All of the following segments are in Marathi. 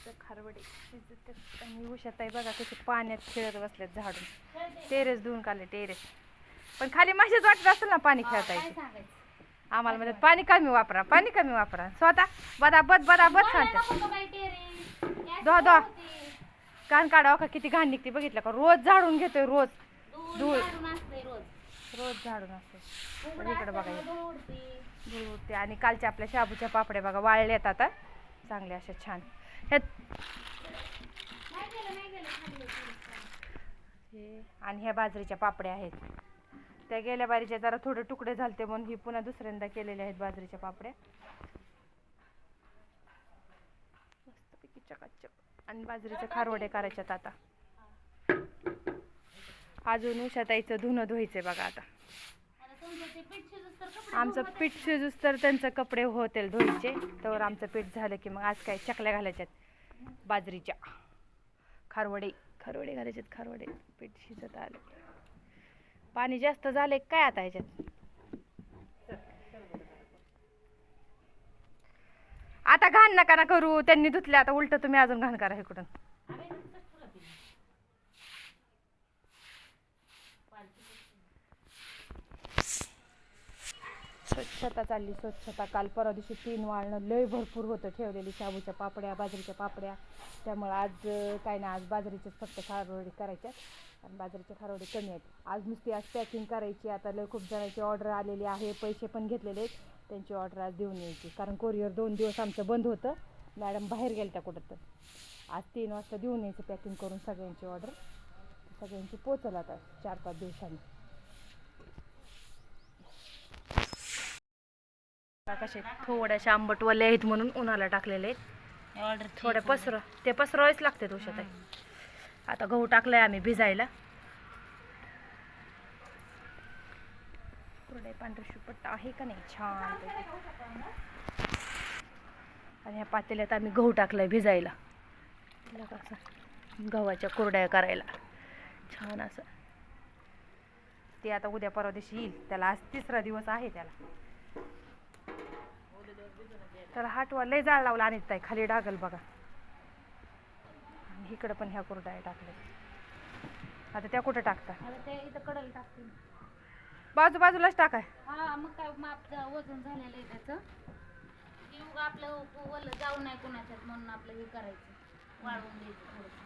इथं खारवडे. शिजत आणि उशात आहे बघा कसे पाण्यात खेळत बसलेत झाडून. टेरेस धुवून काढले टेरेस. पण खाली माशीच वाटत असेल ना पाणी खेळता सांगायचं? आम्हाला म्हणतात पाणी कमी वापरा पाणी कमी वापरा. स्वतः बदाबद बदाबद मला सांगतात. दो- दो. कान काढावं का? किती घाण निघते बघितलं का? रोज झाडून घेतोय रोज. धूळ रोज. रोज झाडून असते इकडं बघा. धूळ उडते. आणि कालच्या आपल्या शाबूच्या पापड्या बघा वाळल्यात आता. चांगले असे छान. हे. आणि ह्या बाजरीच्या पापड्या आहेत. त्या गेल्या बारीच्या जरा थोडे तुकडे झालते म्हणून ही पुन्हा दुसऱ्यांदा केलेल्या आहेत बाजरीच्या पापड्या. मस्तपैकी चकाचक. आणि बाजरीचे खारवडे करायच्यात आता. अजून उषाताईचं धुणं धुवायचंय बघा आता आता तुमचं ते पीठ शिजूस तर कपडे आमचं पीठ शिजूस तर त्यांचं कपडे होतील धुईचे तर आमचं पीठ झालं की मग आज काय चकल्या घालायच्यात? बाजरीच्या. खारवडे खारवडे घालायच्यात खारवडे. पीठ शिजत आलं. पाणी जास्त झाले काय आता ह्याच्यात? आता घाण नका ना करू. त्यांनी धुतले आता उलट तुम्ही अजून घाण करा इकडून आम्ही नुसतंच ठेवलं ते. स्वच्छता चालली स्वच्छता. काल परवा दिवशी तीन वाळणं लय भरपूर होतं ठेवलेली शाबूच्या पापड्या बाजरीच्या पापड्या. त्यामुळं आज काय नाही आज बाजरीचेच फक्त खारवडी करायच्यात. आणि बाजरीचे खारवडी कमी आहेत. आज नुसती आज पॅकिंग करायची आता लय खूप जणांची ऑर्डर आलेली आहे पैसे पण घेतलेले आहेत. त्यांची ऑर्डर आज देऊन यायची. कारण कोरिअर दोन दिवस आमचं बंद होतं. मॅडम बाहेर गेल्या त्या कुठं तर. आज तीन वाजता देऊन यायचं पॅकिंग करून सगळ्यांची ऑर्डर सगळ्यांची पोचल आता चार पाच दिवसांनी. कसे थोड्याशा आंबट वल्या आहेत म्हणून उन्हाला टाकलेले आहेत. ऑर्डर थोड्या पसर ते पसरवायच लागते उशात आहे आता गहू टाकलाय आम्ही भिजायला. कुरडे पांढरे शुपट्ट आहे का नाही? छान आणि ह्या पातेल्यात आम्ही गहू टाकलाय भिजायला. गव्हाच्या कुरड्या करायला. छान असं. ते आता उद्या परवा दिवशी येईल. त्याला आज तिसरा दिवस आहे त्याला. त्याला हाटवा लय जाळ लावला आणि ताई खाली डागल बघा. आणि इकडं पण ह्या कुरड्या टाकले आता त्या कुठं टाकता ते इथं कडल टाकते बाजू बाजूलाच टाकाय. हा मग काय माप जा- वजन झालेलं आहे त्याचं. उगा आपलं वल जाऊ नाही कोणाच्यात म्हणून आपलं हे करायचं. वाळवून द्यायचं थोडंसं.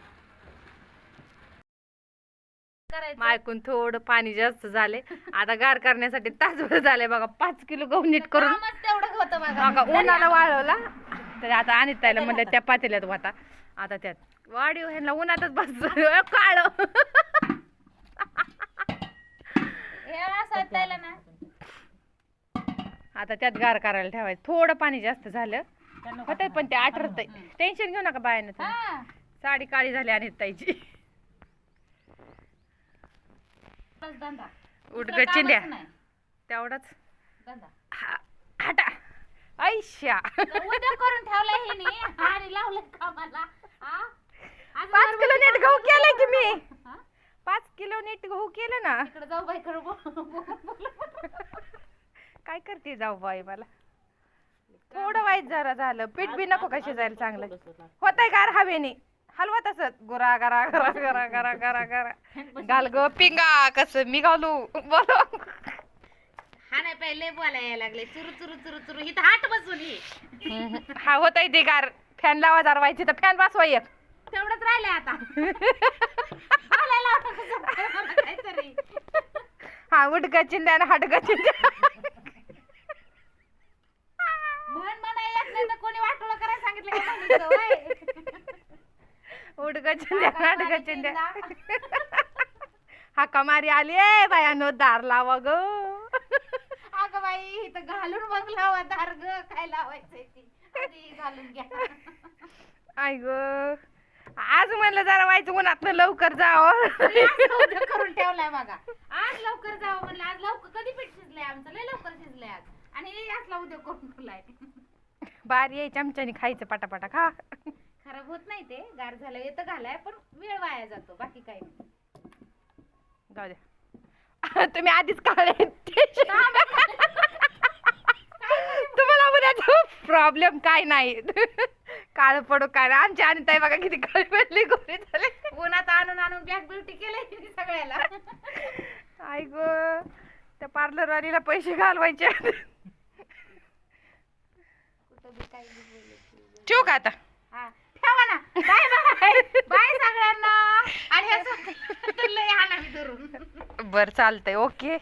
करायचं. ऐकून थोडं पाणी जास्त झाले. आता गार करण्यासाठी तासभर झाले बघा. पाच किलो गहू नीट करून. कामच तेवढं होतं बघा. उन्हाला वाळवला. तर आता आणि ताईला म्हणलं त्या पातेल्यात वाता आता त्यात वाढीव ह्यांना उन्हातच बस काळ. त्याला आता त्यात गार करायला ठेवायचं. थोडं पाणी जास्त झालं. होतंय पण ते आठरत टेन्शन घेऊ नका बायानं साडी काळी झाली आणि ताईची बस धंदा. उठ दुसरं ग चिंध्या कामच नाही. तेवढाच. हा- हाटा. उद्या करून ठेवलंय हे आणि लावलं हा? अजून पाच बरोबर किलो नीट गहू केलाय की मी? हा? पाच किलो नीट गहू केलं ना? इकडे जाऊ बाई खरं काय करते जाऊ बाई मला? थोडं वाईट जरा झालं. पीठ बी नको कशी जायला चांगलं. होतंय गार हवेने. हलवा तसंच. गुरा गरा गरा गरा गरा गरा गरा. घाल ग पिंगा कसं मी घालू? बोलो हा नाही पहिले बोलायला लागले. चुरू चुरू चुरू चुरू. इथं हात बसून ये हा होतंय ते गार फॅन लावा जरा व्हायची तर फॅन बसवा एक. तेवढंच राहिलंय आता. बोलायला लावलं कसं मला काहीतरी. हा उडका चिंद्या आणि हाडका चिंद्या म्हण म्हणायला येत नाही तर कोणी वाटोळं करायला सांगितलं का म्हणून होय. उडका चिंद्या चिंद्या हा कमारी आली आहे बायानो दार लावा ग. बाई इथं घालून मग लावा दार ग काय लावायचंय ती. आधी घालून घ्या. आय ग आज म्हणलं जरा व्हायचं उन्हात लवकर जावं. उद्या करून ठेवलाय बघा. आज लवकर जावं म्हणलं आज लवकर कधी पीठ शिजलंय आमचं लय लवकर शिजलंय आज. आणि हे असला उद्या करून ठेवलाय. बारी आहे चमच्याने खायचं पटापटा खा. खराब होत नाही ते गार झालं येतं घालाय पण वेळ वाया जातो बाकी काही नाही. जाऊ द्या. तुम्ही आधीच काढले प्रॉब्लेम काय नाही. काळ पडू काय. आमची आणि ताई बघा किती काळी पडली गोरी झाली. उन्हात आणून आणून ब्लॅक ब्युटी केलंय सगळ्याला. आई ग त्या पार्लर वालीला पैसे घालवायचे. ठेवू का आता? हा. ठेवा ना. Bye bye. बाय सगळ्यांना. आणि असं लय हाना मी धरून. बर चालतंय. ओके